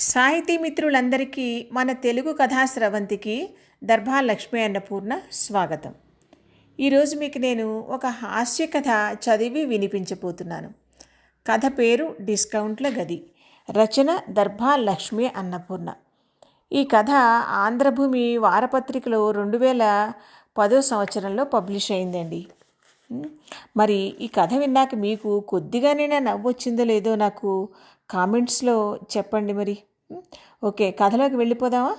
సాహితీ మిత్రులందరికీ మన తెలుగు కథా స్రవంతికి దర్భా లక్ష్మీ అన్నపూర్ణ స్వాగతం. ఈరోజు మీకు నేను ఒక హాస్య కథ చదివి వినిపించబోతున్నాను. కథ పేరు డిస్కౌంట్ల గది. రచన దర్భా లక్ష్మీ అన్నపూర్ణ. ఈ కథ ఆంధ్రభూమి వారపత్రికలో రెండు వేల పదో సంవత్సరంలో పబ్లిష్ అయిందండి. మరి ఈ కథ విన్నాక మీకు కొద్దిగానైనా నవ్వు వచ్చిందో లేదో నాకు కామెంట్స్లో చెప్పండి మరి. ఓకే కథలోకి వెళ్ళిపోదామా?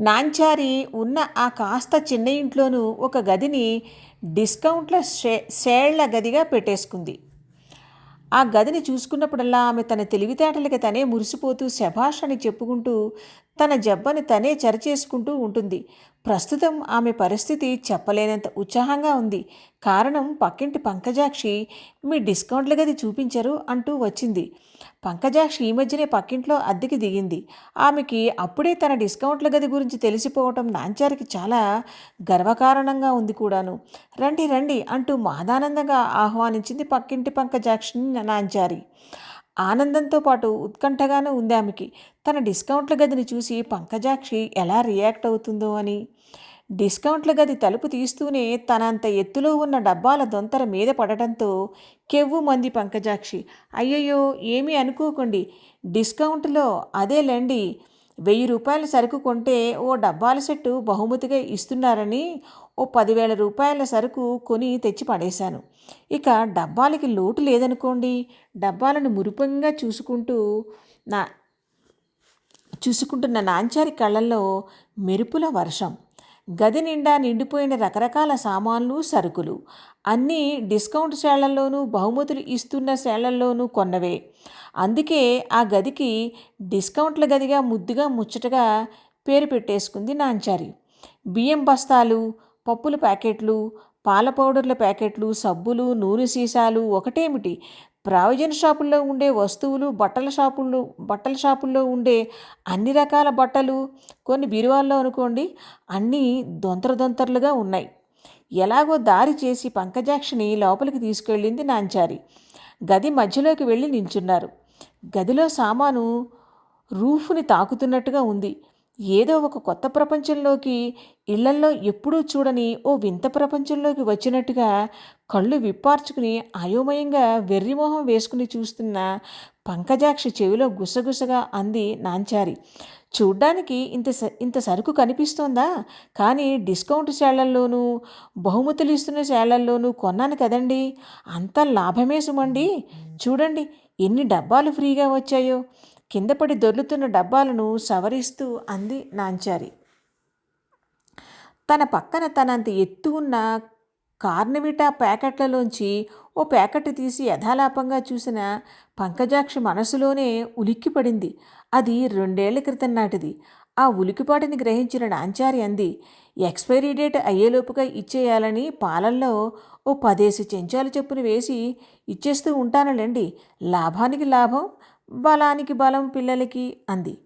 నాంచారి ఉన్న ఆ కాస్త చిన్న ఇంట్లోనూ ఒక గదిని డిస్కౌంట్ల షే షేళ్ళ గదిగా పెట్టేసుకుంది. ఆ గదిని చూసుకున్నప్పుడల్లా ఆమె తన తెలివితేటలకి తనే మురిసిపోతూ శభాష్ అని చెప్పుకుంటూ తన జబ్బని తనే చరిచేసుకుంటూ ఉంటుంది. ప్రస్తుతం ఆమె పరిస్థితి చెప్పలేనంత ఉత్సాహంగా ఉంది. కారణం పక్కింటి పంకజాక్షి మీ డిస్కౌంట్ల గది చూపించరు అంటూ వచ్చింది. పంకజాక్షి ఈ మధ్యనే పక్కింట్లో అద్దెకి దిగింది. ఆమెకి అప్పుడే తన డిస్కౌంట్ల గది గురించి తెలిసిపోవటం నాంచారికి చాలా గర్వకారణంగా ఉంది కూడాను. రండి రండి అంటూ మాదానందంగా ఆహ్వానించింది పక్కింటి పంకజాక్షిని నాంచారి. ఆనందంతో పాటు ఉత్కంఠగానే ఉంది ఆమెకి. తన డిస్కౌంట్ల గదిని చూసి పంకజాక్షి ఎలా రియాక్ట్ అవుతుందో అని. డిస్కౌంట్ల గది తలుపు తీస్తూనే తనంత ఎత్తులో ఉన్న డబ్బాల దొంతర మీద పడటంతో కెవ్వు మంది పంకజాక్షి. అయ్యయ్యో ఏమీ అనుకోకండి. డిస్కౌంట్లో అదేలేండి వెయ్యి రూపాయల సరుకు కొంటే ఓ డబ్బాల సెట్టు బహుమతిగా ఇస్తున్నారని ఓ పదివేల రూపాయల సరుకు కొని తెచ్చి పడేశాను ఇక డబ్బాలకి లోటు లేదనుకోండి డబ్బాలను మురుపంగా చూసుకుంటూ నా చూసుకుంటున్న నాంచారి కళ్ళల్లో మెరుపుల వర్షం. గది నిండా నిండిపోయిన రకరకాల సామాన్లు సరుకులు. అన్నీ డిస్కౌంట్ శాలల్లోనూ బహుమతులు ఇస్తున్న శాలల్లోనూ కొన్నవే. అందుకే ఆ గదికి డిస్కౌంట్ల గదిగా ముద్దుగా ముచ్చటగా పేరు పెట్టేసుకుంది నాంచారి. బియ్యం బస్తాలు పప్పుల ప్యాకెట్లు పాల పౌడర్ల ప్యాకెట్లు సబ్బులు నూనె సీసాలు ఒకటేమిటి? ప్రావిజన్ షాపుల్లో ఉండే వస్తువులు బట్టల షాపుల్లో బట్టల షాపుల్లో ఉండే అన్ని రకాల బట్టలు. కొన్ని బీరువాల్లో అనుకోండి అన్నీ దొంతర దొంతరలుగా ఉన్నాయి. ఎలాగో దారి చేసి పంకజాక్షిని లోపలికి తీసుకెళ్ళింది నాంచారి. గది మధ్యలోకి వెళ్ళి నిల్చున్నారు. గదిలో సామాను రూఫ్ని తాకుతున్నట్టుగా ఉంది. ఏదో ఒక కొత్త ప్రపంచంలోకి ఇళ్ళల్లో ఎప్పుడూ చూడని ఓ వింత ప్రపంచంలోకి వచ్చినట్టుగా కళ్ళు విప్పార్చుకుని అయోమయంగా వెర్రిమోహం వేసుకుని చూస్తున్న పంకజాక్షి చెవిలో గుసగుసగా అంది నాంచారి. చూడ్డానికి ఇంత స ఇంత సరుకు కనిపిస్తోందా? కానీ డిస్కౌంట్ శాలల్లోనూ బహుమతులు ఇస్తున్న శాలల్లోనూ కొన్నాను కదండి. అంత లాభమే సుమండి. చూడండి ఎన్ని డబ్బాలు ఫ్రీగా వచ్చాయో. కిందపడి దొర్లుతున్న డబ్బాలను సవరిస్తూ అంది నాంచారి. తన పక్కన తనంత ఎత్తు ఉన్న కార్నవిటా ప్యాకెట్లలోంచి ఓ ప్యాకెట్ తీసి యథాలాపంగా చూసిన పంకజాక్షి మనసులోనే ఉలిక్కిపడింది. అది రెండేళ్ళ క్రితం నాటిది. ఆ ఉలికిపాటిని గ్రహించిన నాంచారి అంది ఎక్స్పైరీ డేట్ అయ్యేలోపుగా ఇచ్చేయాలని పాలల్లో ఓ పదేసి చెంచాలు చెప్పున వేసి ఇచ్చేస్తూ ఉంటానులేండి. లాభానికి లాభం బలానికి బలం పిల్లలకి అంది.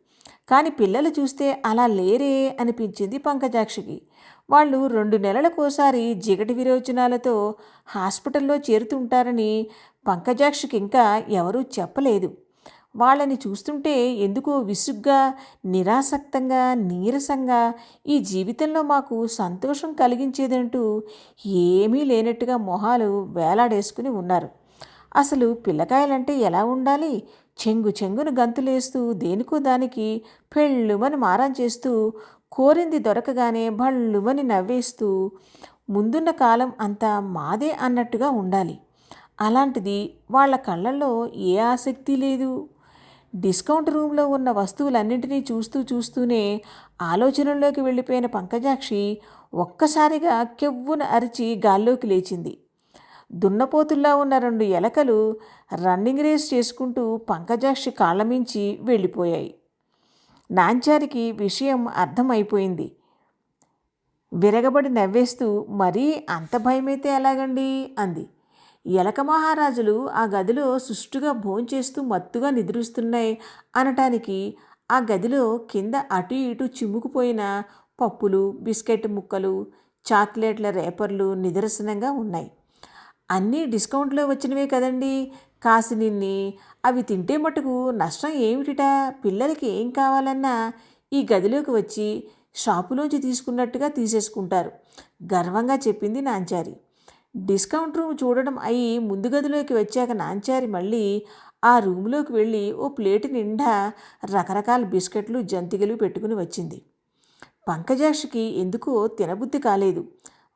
కానీ పిల్లలు చూస్తే అలా లేరే అనిపించింది పంకజాక్షికి. వాళ్ళు రెండు నెలలకోసారి జిగటి విరోచనాలతో హాస్పిటల్లో చేరుతుంటారని పంకజాక్షికి ఇంకా ఎవరూ చెప్పలేదు. వాళ్ళని చూస్తుంటే ఎందుకో విసుగ్గా నిరాసక్తంగా నీరసంగా ఈ జీవితంలో మాకు సంతోషం కలిగించేదంటూ ఏమీ లేనట్టుగా మొహాలు వేలాడేసుకుని ఉన్నారు. అసలు పిల్లకాయలంటే ఎలా ఉండాలి? చెంగు చెంగును గంతులేస్తూ దేనికో దానికి పెళ్ళుమని మారం చేస్తూ కోరింది దొరకగానే భళ్ళుమని నవ్వేస్తూ ముందున్న కాలం అంతా మాదే అన్నట్టుగా ఉండాలి. అలాంటిది వాళ్ళ కళ్ళల్లో ఏ ఆసక్తి లేదు. డిస్కౌంట్ రూమ్లో ఉన్న వస్తువులన్నింటినీ చూస్తూ చూస్తూనే ఆలోచనల్లోకి వెళ్ళిపోయిన పంకజాక్షి ఒక్కసారిగా కెవ్వున అరిచి గాల్లోకి లేచింది. దున్నపోతుల్లా ఉన్న రెండు ఎలకలు రన్నింగ్ రేస్ చేసుకుంటూ పంకజాక్షి కాళ్ళమించి వెళ్ళిపోయాయి. నాంచారికి విషయం అర్థమైపోయింది. విరగబడి నవ్వేస్తూ మరీ అంత భయమైతే ఎలాగండి? అంది. ఎలక మహారాజులు ఆ గదిలో సుష్టుగా భోంచేస్తూ మత్తుగా నిద్రిస్తున్నాయి అనటానికి ఆ గదిలో కింద అటు ఇటు చిమ్ముకుపోయిన పప్పులు బిస్కెట్ ముక్కలు చాక్లెట్ల రేపర్లు నిదర్శనంగా ఉన్నాయి. అన్నీ డిస్కౌంట్లో వచ్చినవే కదండి. కాసినిన్ని అవి తింటే మటుకు నష్టం ఏమిటిట? పిల్లలకి ఏం కావాలన్నా ఈ గదిలోకి వచ్చి షాపులోంచి తీసుకున్నట్టుగా తీసేసుకుంటారు. గర్వంగా చెప్పింది నాంచారి. డిస్కౌంట్ రూమ్ చూడడం అయి ముందు గదిలోకి వచ్చాక నాంచారి మళ్ళీ ఆ రూమ్లోకి వెళ్ళి ఓ ప్లేటు నిండా రకరకాల బిస్కెట్లు జంతికలు పెట్టుకుని వచ్చింది. పంకజాక్షికి ఎందుకో తినబుద్ధి కాలేదు.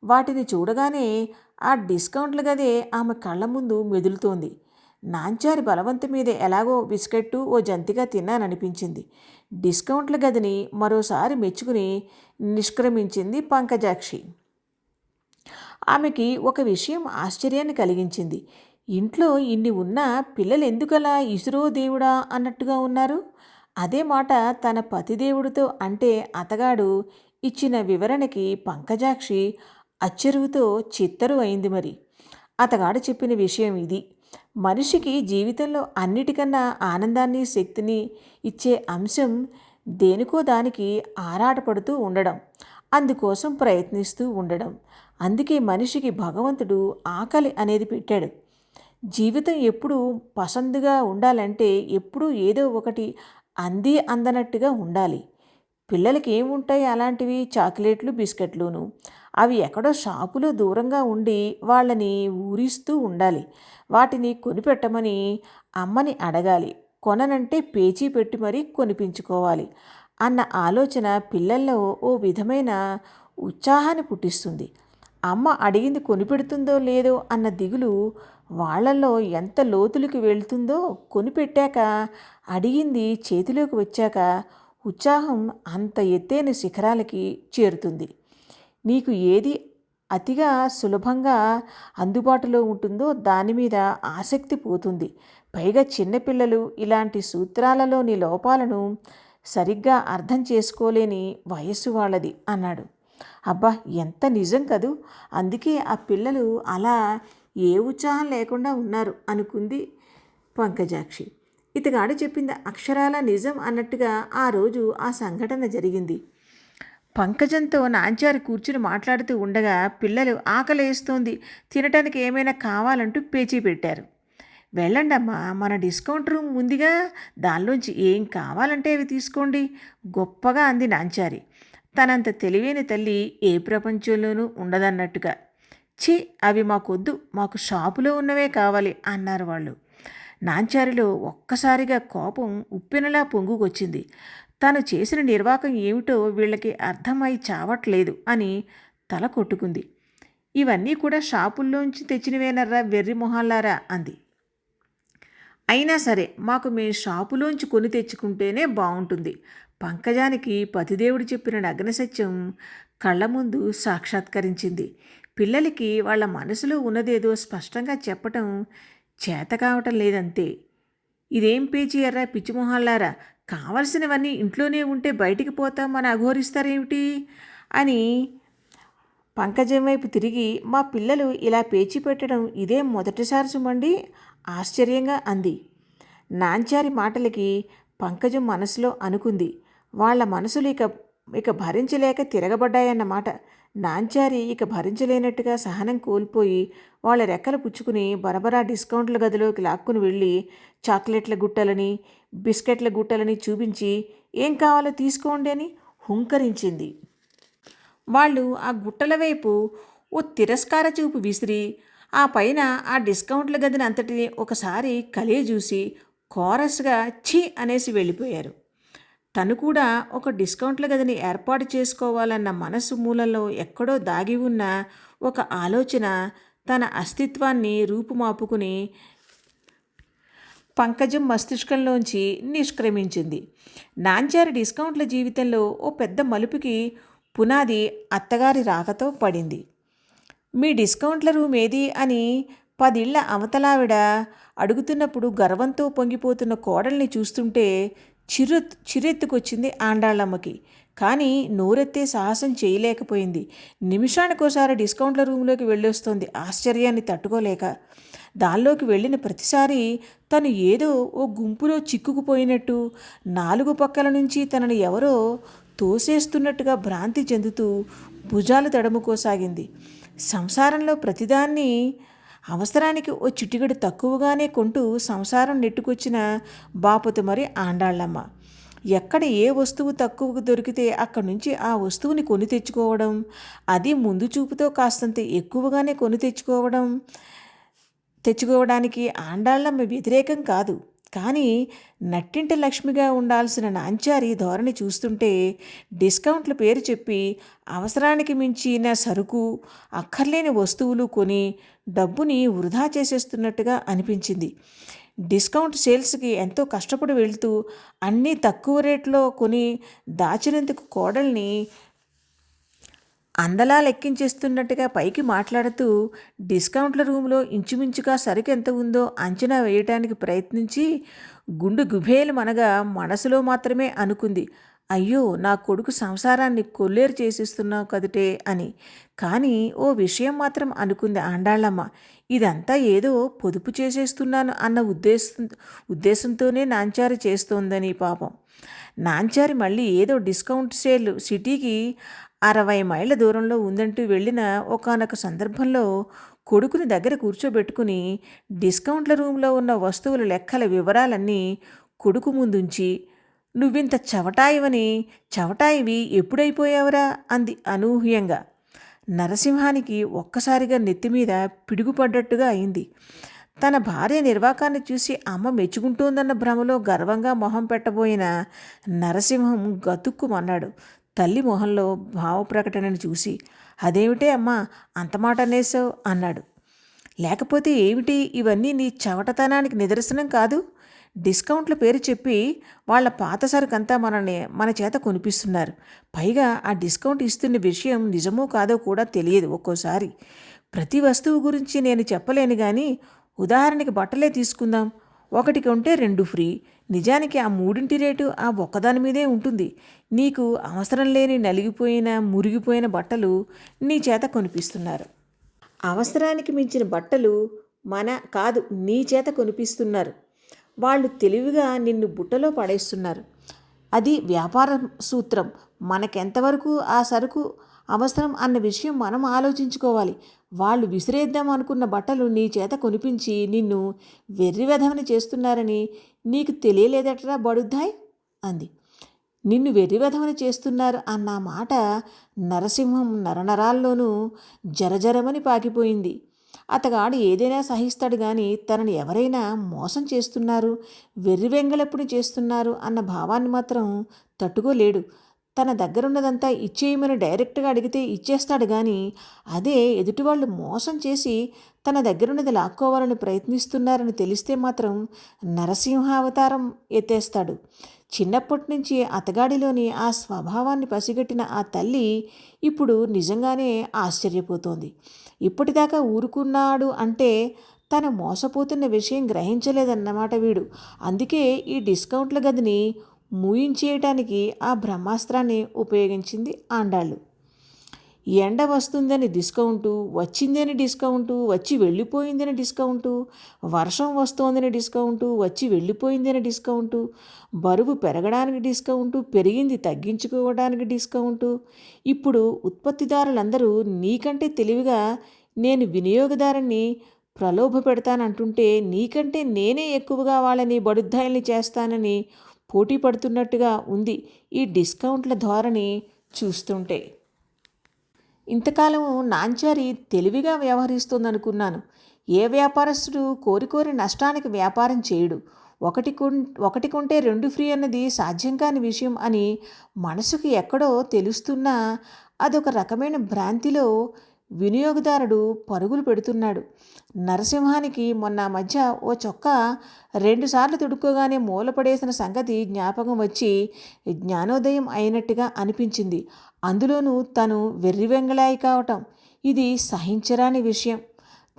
వాటిని చూడగానే ఆ డిస్కౌంట్ల గదే ఆమె కళ్ళ ముందు మెదులుతోంది. నాంచారి బలవంతం మీద ఎలాగో బిస్కెట్టు ఓ జంతిగా తిన్నాననిపించింది. డిస్కౌంట్ల గదిని మరోసారి మెచ్చుకుని నిష్క్రమించింది పంకజాక్షి. ఆమెకి ఒక విషయం ఆశ్చర్యాన్ని కలిగించింది. ఇంట్లో ఇన్ని ఉన్నా పిల్లలు ఎందుకలా ఇసురో దేవుడా అన్నట్టుగా ఉన్నారు? అదే మాట తన పతిదేవుడితో అంటే అతగాడు ఇచ్చిన వివరణకి పంకజాక్షి అచ్చెరువుతో చిత్తరు అయింది మరి. అతగాడు చెప్పిన విషయం ఇది. మనిషికి జీవితంలో అన్నిటికన్నా ఆనందాన్ని శక్తిని ఇచ్చే అంశం దేనికో దానికి ఆరాటపడుతూ ఉండడం అందుకోసం ప్రయత్నిస్తూ ఉండడం. అందుకే మనిషికి భగవంతుడు ఆకలి అనేది పెట్టాడు. జీవితం ఎప్పుడు పసందుగా ఉండాలంటే ఎప్పుడూ ఏదో ఒకటి అంది అందనట్టుగా ఉండాలి. పిల్లలకి ఏముంటాయి అలాంటివి? చాక్లెట్లు బిస్కెట్లును. అవి ఎక్కడో షాపులో దూరంగా ఉండి వాళ్ళని ఊరిస్తూ ఉండాలి. వాటిని కొనిపెట్టమని అమ్మని అడగాలి. కొననంటే పేచీ పెట్టి మరీ కొనిపించుకోవాలి అన్న ఆలోచన పిల్లల్లో ఓ విధమైన ఉత్సాహాన్ని పుట్టిస్తుంది. అమ్మ అడిగింది కొనిపెడుతుందో లేదో అన్న దిగులు వాళ్ళల్లో ఎంత లోతులకి వెళ్తుందో కొనిపెట్టాక అడిగింది చేతిలోకి వచ్చాక ఉత్సాహం అంత ఎత్తైన శిఖరాలకి చేరుతుంది. నీకు ఏది అతిగా సులభంగా అందుబాటులో ఉంటుందో దాని మీద ఆసక్తి పోతుంది. పైగా చిన్నపిల్లలు ఇలాంటి సూత్రాలలోని లోపాలను సరిగ్గా అర్థం చేసుకోలేని వయస్సు వాళ్ళది అన్నాడు. అబ్బా ఎంత నిజం కదూ? అందుకే ఆ పిల్లలు అలా ఏ ఉత్సాహం లేకుండా ఉన్నారు అనుకుంది పంకజాక్షి. ఇతగాడు చెప్పింది అక్షరాల నిజం అన్నట్టుగా ఆ రోజు ఆ సంఘటన జరిగింది. పంకజంతో నాంచారు కూర్చుని మాట్లాడుతూ ఉండగా పిల్లలు ఆకలేస్తోంది. తినటానికి ఏమైనా కావాలంటూ పేచీ పెట్టారు. వెళ్ళండమ్మా మన డిస్కౌంట్ రూమ్ ఉందిగా. దానిలోంచి ఏం కావాలంటే అవి తీసుకోండి. గొప్పగా అంది నాంచారి. తనంత తెలివైన తల్లి ఏ ప్రపంచంలోనూ ఉండదన్నట్టుగా. ఛీ అవి మాకొద్దు మాకు షాపులో ఉన్నవే కావాలి అన్నారు వాళ్ళు. నాంచారిలో ఒక్కసారిగా కోపం ఉప్పెనలా పొంగుకొచ్చింది. తను చేసిన నిర్వాకం ఏమిటో వీళ్ళకి అర్థమై చావట్లేదు అని తల కొట్టుకుంది. ఇవన్నీ కూడా షాపుల్లోంచి తెచ్చినవేనర్రా వెర్రి మొహాలారా అంది. అయినా సరే మాకు మీ షాపులోంచి కొని తెచ్చుకుంటేనే బాగుంటుంది పంకజానికి పతిదేవుడు చెప్పిన నగ్న సత్యం కళ్ళ ముందు సాక్షాత్కరించింది. పిల్లలకి వాళ్ళ మనసులో ఉన్నదేదో స్పష్టంగా చెప్పటం చేత కావటం లేదంతే. ఇదేం పేచీ ఎర్రా పిచ్చిమొహాలారా కావలసినవన్నీ ఇంట్లోనే ఉంటే బయటికి పోతామని అఘోరిస్తారేమిటి? అని పంకజం వైపు తిరిగి మా పిల్లలు ఇలా పేచి పెట్టడం ఇదే మొదటిసారి సుమండి? ఆశ్చర్యంగా అంది. నాంచారి మాటలకి పంకజం మనసులో అనుకుంది. వాళ్ళ మనసులు ఇక ఇక భరించలేక తిరగబడ్డాయన్నమాట. నాంచారి ఇక భరించలేనట్టుగా సహనం కోల్పోయి వాళ్ళ రెక్కలు పుచ్చుకుని బరబరా డిస్కౌంట్ల గదిలోకి లాక్కుని వెళ్ళి చాక్లెట్ల గుట్టలని బిస్కెట్ల గుట్టలని చూపించి ఏం కావాలో తీసుకోండి అని హుంకరించింది. వాళ్ళు ఆ గుట్టల వైపు ఓ తిరస్కార చూపు విసిరి ఆ పైన ఆ డిస్కౌంట్ల గదిని అంతటిని ఒకసారి కలియ చూసి కోరస్గా ఛీ అనేసి వెళ్ళిపోయారు. తను కూడా ఒక డిస్కౌంట్ల గదిని ఏర్పాటు చేసుకోవాలన్న మనసు మూలలో ఎక్కడో దాగి ఉన్న ఒక ఆలోచన తన అస్తిత్వాన్ని రూపుమాపుకుని పంకజం మస్తిష్కంలోంచి నిష్క్రమించింది. నాంచారి డిస్కౌంట్ల జీవితంలో ఓ పెద్ద మలుపుకి పునాది అత్తగారి రాకతో పడింది. మీ డిస్కౌంట్ల రూమ్ ఏది అని పదిళ్ళ అవతలావిడ అడుగుతున్నప్పుడు గర్వంతో పొంగిపోతున్న కోడల్ని చూస్తుంటే చిరు చిరెత్తుకొచ్చింది ఆండాళ్ళమ్మకి. కానీ నోరెత్తే సాహసం చేయలేకపోయింది. నిమిషానికోసారి డిస్కౌంట్ల రూమ్లోకి వెళ్ళొస్తోంది ఆశ్చర్యాన్ని తట్టుకోలేక. దానిలోకి వెళ్ళిన ప్రతిసారి తను ఏదో ఓ గుంపులో చిక్కుకుపోయినట్టు నాలుగు పక్కల నుంచి తనని ఎవరో తోసేస్తున్నట్టుగా భ్రాంతి చెందుతూ భుజాలు తడుముకోసాగింది. సంసారంలో ప్రతిదాన్ని అవసరానికి ఓ చిటికెడు తక్కువగానే కొంటూ సంసారం నెట్టుకొచ్చిన బాపతు మరి ఆండాళ్ళమ్మ. ఎక్కడ ఏ వస్తువు తక్కువకు దొరికితే అక్కడి నుంచి ఆ వస్తువుని కొని తెచ్చుకోవడం అది ముందు చూపుతో కాస్తంత ఎక్కువగానే కొని తెచ్చుకోవడం తెచ్చుకోవడానికి ఆండాళ్ళమ్మ వ్యతిరేకం కాదు. కానీ నట్టింటి లక్ష్మిగా ఉండాల్సిన నాంచారి ధోరణి చూస్తుంటే డిస్కౌంట్ల పేరు చెప్పి అవసరానికి మించిన సరుకు అక్కర్లేని వస్తువులు కొని డబ్బుని వృధా చేసేస్తున్నట్టుగా అనిపించింది. డిస్కౌంట్ సేల్స్కి ఎంతో కష్టపడి వెళ్తూ అన్నీ తక్కువ రేట్లో కొని దాచినందుకు కోడల్ని అందలా లెక్కించేస్తున్నట్టుగా పైకి మాట్లాడుతూ డిస్కౌంట్ల రూమ్లో ఇంచుమించుగా సరుకు ఎంత ఉందో అంచనా వేయటానికి ప్రయత్నించి గుండు గుభేలు మనగా మనసులో మాత్రమే అనుకుంది. అయ్యో నా కొడుకు సంసారాన్ని కొల్లేరు చేసేస్తున్నావు కదుటే అని. కానీ ఓ విషయం మాత్రం అనుకుంది ఆండాళ్ళమ్మ. ఇదంతా ఏదో పొదుపు చేసేస్తున్నాను అన్న ఉద్దేశం ఉద్దేశంతోనే నాంచారి చేస్తోందని పాపం. నాంచారి మళ్ళీ ఏదో డిస్కౌంట్ సేల్ సిటీకి అరవై మైళ్ళ దూరంలో ఉందంటూ వెళ్ళిన ఒకనొక సందర్భంలో కొడుకుని దగ్గర కూర్చోబెట్టుకుని డిస్కౌంట్ల రూమ్లో ఉన్న వస్తువుల లెక్కల వివరాలన్నీ కొడుకు ముందుంచి నువ్వింత చవటాయివని చవటాయివి ఎప్పుడైపోయావురా? అంది అనూహ్యంగా. నరసింహానికి ఒక్కసారిగా నెత్తిమీద పిడుగుపడ్డట్టుగా అయింది. తన భార్య నిర్వాకాన్ని చూసి అమ్మ మెచ్చుకుంటోందన్న భ్రమలో గర్వంగా మొహం పెట్టబోయిన నరసింహం గతుక్కుమన్నాడు. తల్లి మొహంలో భావప్రకటనని చూసి అదేమిటే అమ్మా అంత మాట అనేసావు అన్నాడు. లేకపోతే ఏమిటి ఇవన్నీ నీ చవటతనానికి నిదర్శనం కాదు? డిస్కౌంట్ల పేరు చెప్పి వాళ్ళ పాత సరుకంతా మనల్ని మన చేత కొనిపిస్తున్నారు. పైగా ఆ డిస్కౌంట్ ఇస్తున్న విషయం నిజమో కాదో కూడా తెలియదు ఒక్కోసారి. ప్రతి వస్తువు గురించి నేను చెప్పలేను కానీ ఉదాహరణకి బట్టలే తీసుకుందాం. ఒకటి కొంటే రెండు ఫ్రీ. నిజానికి ఆ మూడింటి రేటు ఆ ఒక్కదాని మీదే ఉంటుంది. నీకు అవసరం లేని నలిగిపోయిన మురిగిపోయిన బట్టలు నీ చేత కొనిపిస్తున్నారు. అవసరానికి మించిన బట్టలు మన కాదు నీ చేత కొనిపిస్తున్నారు. వాళ్ళు తెలివిగా నిన్ను బుట్టలో పడేస్తున్నారు. అది వ్యాపార సూత్రం. మనకెంతవరకు ఆ సరుకు అవసరం అన్న విషయం మనం ఆలోచించుకోవాలి. వాళ్ళు విసిరేద్దాం అనుకున్న బట్టలు నీ చేత కొనిపించి నిన్ను వెర్రివెధవని చేస్తున్నారని నీకు తెలియలేదట్రా బడుద్దాయ్? అంది. నిన్ను వెర్రివెధవని చేస్తున్నారు అన్న మాట నరసింహం నరనరాల్లోనూ జరజరమని పాకిపోయింది. అతగాడు ఏదైనా సహిస్తాడు కానీ తనని ఎవరైనా మోసం చేస్తున్నారు వెర్రివెంగళెప్పుడు చేస్తున్నారు అన్న భావాన్ని మాత్రం తట్టుకోలేడు. తన దగ్గరున్నదంతా ఇచ్చేయమని డైరెక్ట్గా అడిగితే ఇచ్చేస్తాడు కానీ అదే ఎదుటివాళ్ళు మోసం చేసి తన దగ్గరున్నది లాక్కోవాలని ప్రయత్నిస్తున్నారని తెలిస్తే మాత్రం నరసింహావతారం ఎత్తేస్తాడు. చిన్నప్పటి నుంచి అతగాడిలోని ఆ స్వభావాన్ని పసిగట్టిన ఆ తల్లి ఇప్పుడు నిజంగానే ఆశ్చర్యపోతోంది. ఇప్పటిదాకా ఊరుకున్నాడు అంటే తను మోసపోతున్న విషయం గ్రహించలేదన్నమాట వీడు. అందుకే ఈ డిస్కౌంట్ల గదిని మూయించేయటానికి ఆ బ్రహ్మాస్త్రాన్ని ఉపయోగించింది ఆండాళ్ళు. ఎండ వస్తుందని డిస్కౌంటు వచ్చిందని డిస్కౌంటు వచ్చి వెళ్ళిపోయిందని డిస్కౌంటు వర్షం వస్తోందని డిస్కౌంటు వచ్చి వెళ్ళిపోయిందని డిస్కౌంటు బరువు పెరగడానికి డిస్కౌంటు పెరిగింది తగ్గించుకోవడానికి డిస్కౌంటు. ఇప్పుడు ఉత్పత్తిదారులందరూ నీకంటే తెలివిగా నేను వినియోగదారుని ప్రలోభ పెడతానంటుంటే నీకంటే నేనే ఎక్కువగా వాళ్ళని బడుద్దాయిల్ని చేస్తానని పోటీ పడుతున్నట్టుగా ఉంది ఈ డిస్కౌంట్ల ధోరణి చూస్తుంటే. ఇంతకాలం నాంచారి తెలివిగా వ్యవహరిస్తుందనుకున్నాను. ఏ వ్యాపారస్తుడు కోరికోరి నష్టానికి వ్యాపారం చేయడు? ఒకటి కొన్ ఒకటి కొంటే రెండు ఫ్రీ అన్నది సాధ్యం కాని విషయం అని మనసుకు ఎక్కడో తెలుస్తున్నా అదొక రకమైన భ్రాంతిలో వినియోగదారుడు పరుగులు పెడుతున్నాడు. నరసింహానికి మొన్న మధ్య ఓ చొక్క రెండుసార్లు తుడుక్కోగానే మూలపడేసిన సంగతి జ్ఞాపకం వచ్చి జ్ఞానోదయం అయినట్టుగా అనిపించింది. అందులోనూ తను వెర్రివెంగళాయి కావటం. ఇది సహించరాని విషయం.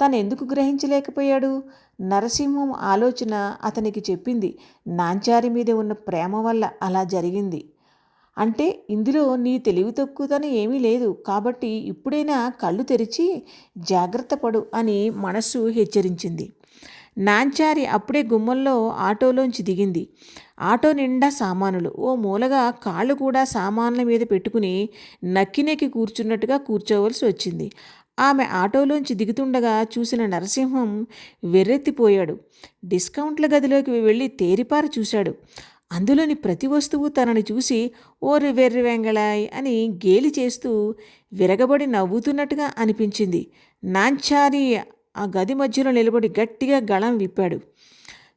తను ఎందుకు గ్రహించలేకపోయాడు? నరసింహం ఆలోచన అతనికి చెప్పింది. నాంచారి మీద ఉన్న ప్రేమ వల్ల అలా జరిగింది. అంటే ఇందులో నీ తెలివి తక్కువతనం ఏమీ లేదు. కాబట్టి ఇప్పుడైనా కళ్ళు తెరిచి జాగ్రత్త పడు అని మనస్సు హెచ్చరించింది. నాంచారి అప్పుడే గుమ్మంలో ఆటోలోంచి దిగింది. ఆటో నిండా సామానులు. ఓ మూలగా కాళ్ళు కూడా సామాన్ల మీద పెట్టుకుని నక్కి నెక్కి కూర్చున్నట్టుగా కూర్చోవలసి వచ్చింది. ఆమె ఆటోలోంచి దిగుతుండగా చూసిన నరసింహం వెర్రెత్తిపోయాడు. డిస్కౌంట్ల గదిలోకి వెళ్ళి తేరిపార చూశాడు. అందులోని ప్రతి వస్తువు తనని చూసి ఓరి వెర్రి వెంగళాయ్ అని గేలి చేస్తూ విరగబడి నవ్వుతున్నట్టుగా అనిపించింది. నాంచారి ఆ గది మధ్యలో నిలబడి గట్టిగా గళం విప్పాడు.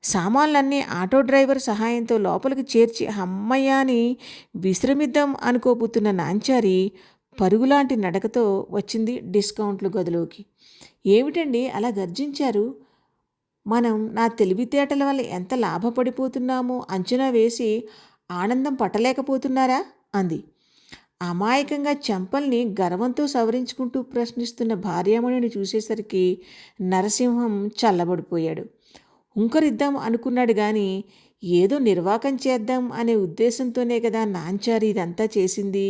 సామాన్లన్నీ ఆటో డ్రైవర్ సహాయంతో లోపలికి చేర్చి అమ్మయ్య అని విశ్రమిద్దాం అనుకోబోతున్న నాంచారి పరుగులాంటి నడకతో వచ్చింది డిస్కౌంట్లు గదిలోకి. ఏమిటండి అలా గర్జించారు? మనం నా తెలివితేటల వల్ల ఎంత లాభపడిపోతున్నామో అంచనా వేసి ఆనందం పట్టలేకపోతున్నారా? అంది. అమాయకంగా చెంపల్ని గర్వంతో సవరించుకుంటూ ప్రశ్నిస్తున్న భార్యామణిని చూసేసరికి నరసింహం చల్లబడిపోయాడు. హుంకరిద్దాం అనుకున్నాడు కానీ ఏదో నిర్వాకం చేద్దాం అనే ఉద్దేశంతోనే కదా నాంచారి ఇదంతా చేసింది.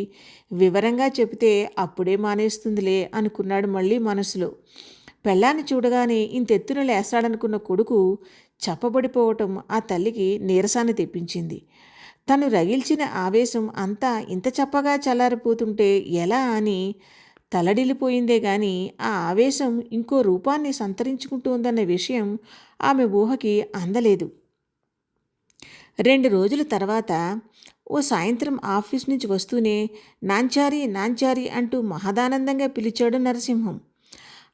వివరంగా చెబితే అప్పుడే మానేస్తుందిలే అనుకున్నాడు మళ్ళీ మనసులో. పెళ్ళాన్ని చూడగానే ఇంతెత్తున లేస్తాడనుకున్న కొడుకు చప్పబడిపోవటం ఆ తల్లికి నీరసాన్ని తెప్పించింది. తను రగిల్చిన ఆవేశం అంతా ఇంత చప్పగా చల్లారిపోతుంటే ఎలా అని తలడిల్లిపోయిందే గాని ఆ ఆవేశం ఇంకో రూపాన్ని సంతరించుకుంటుందన్న విషయం ఆమె ఊహకి అందలేదు. రెండు రోజుల తర్వాత ఓ సాయంత్రం ఆఫీస్ నుంచి వస్తూనే నాంచారి నాంచారి అంటూ మహదానందంగా పిలిచాడు నరసింహం.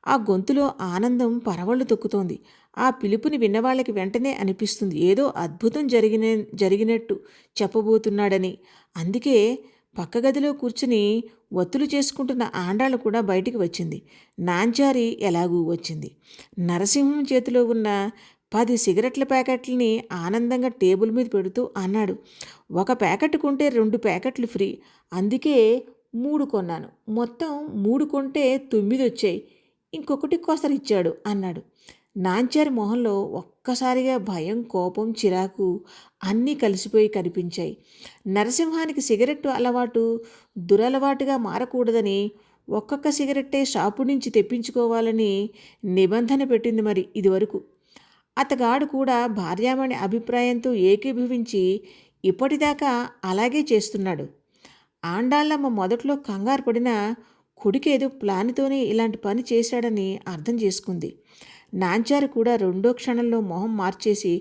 ఆ గొంతులో ఆనందం పరవళ్ళు తొక్కుతోంది. ఆ పిలుపుని విన్నవాళ్ళకి వెంటనే అనిపిస్తుంది. ఏదో అద్భుతం జరిగిన జరిగినట్టు చెప్పబోతున్నాడని. అందుకే పక్క గదిలో కూర్చుని ఒత్తులు చేసుకుంటున్న ఆండాళ్ళు కూడా బయటికి వచ్చింది. నాంచారి ఎలాగూ వచ్చింది. నరసింహం చేతిలో ఉన్న పది సిగరెట్ల ప్యాకెట్లని ఆనందంగా టేబుల్ మీద పెడుతూ అన్నాడు. ఒక ప్యాకెట్ కొంటే రెండు ప్యాకెట్లు ఫ్రీ. అందుకే మూడు కొన్నాను. మొత్తం మూడు కొంటే తొమ్మిది వచ్చాయి. ఇంకొకటి కోసరి ఇచ్చాడు అన్నాడు. నాంచారి మొహంలో ఒక్కసారిగా భయం కోపం చిరాకు అన్నీ కలిసిపోయి కనిపించాయి. నరసింహానికి సిగరెట్టు అలవాటు దురలవాటుగా మారకూడదని ఒక్కొక్క సిగరెట్టే షాపు నుంచి తెప్పించుకోవాలని నిబంధన పెట్టింది మరి ఇదివరకు. అతగాడు కూడా భార్యామణి అభిప్రాయంతో ఏకీభవించి ఇప్పటిదాకా అలాగే చేస్తున్నాడు. ఆండాళ్ళమ్మ మొదట్లో కంగారు పడిన కొడుకేదో ప్లాన్తోనే ఇలాంటి పని చేశాడని అర్థం చేసుకుంది. నాంచారు కూడా రెండో క్షణంలో మొహం మార్చేసి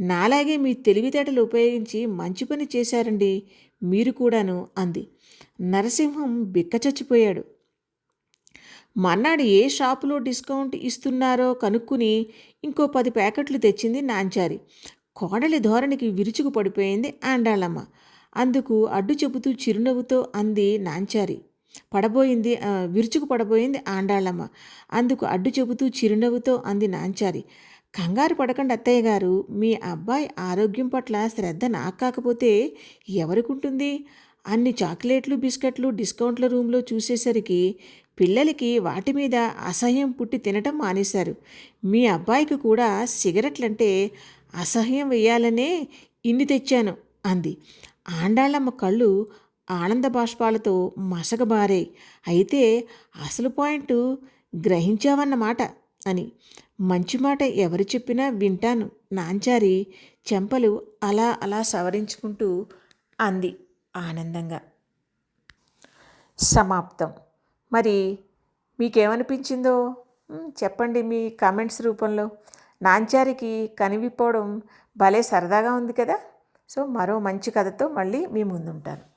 నాలాగే మీ తెలివితేటలు ఉపయోగించి మంచి పని చేశారండి మీరు కూడాను అంది. నరసింహం బిక్కచచ్చిపోయాడు. మన్నాడు ఏ షాపులో డిస్కౌంట్ ఇస్తున్నారో కనుక్కుని ఇంకో పది ప్యాకెట్లు తెచ్చింది నాంచారి. కోడలి ధోరణికి విరుచుకు పడిపోయింది ఆండాళ్ళమ్మ అందుకు అడ్డు చెబుతూ చిరునవ్వుతో అంది నాంచారి. పడబోయింది విరుచుకు పడబోయింది ఆండాళ్ళమ్మ. అందుకు అడ్డు చెబుతూ చిరునవ్వుతో అంది నాంచారి. కంగారు పడకండి అత్తయ్య గారు మీ అబ్బాయి ఆరోగ్యం పట్ల శ్రద్ధ నాకు కాకపోతే ఎవరికుంటుంది? అన్ని చాక్లెట్లు బిస్కెట్లు డిస్కౌంట్ల రూమ్లో చూసేసరికి పిల్లలకి వాటి మీద అసహ్యం పుట్టి తినటం మానేశారు. మీ అబ్బాయికి కూడా సిగరెట్లంటే అసహ్యం వేయాలనే ఇన్ని తెచ్చాను అంది. ఆండాళ్ళమ్మ కళ్ళు ఆనంద బాష్పాలతో మసకబారే అయితే అసలు పాయింట్ గ్రహించావన్నమాట అని. మంచి మాట ఎవరు చెప్పినా వింటాను నాంచారి చెంపలు అలా అలా సవరించుకుంటూ అంది ఆనందంగా. సమాప్తం. మరి మీకేమనిపించిందో? చెప్పండి మీ కామెంట్స్ రూపంలో. నాంచారికి కనివిపోవడం భలే సరదాగా ఉంది కదా. సో మరో మంచి కథతో మళ్ళీ మీ ముందుంటాను.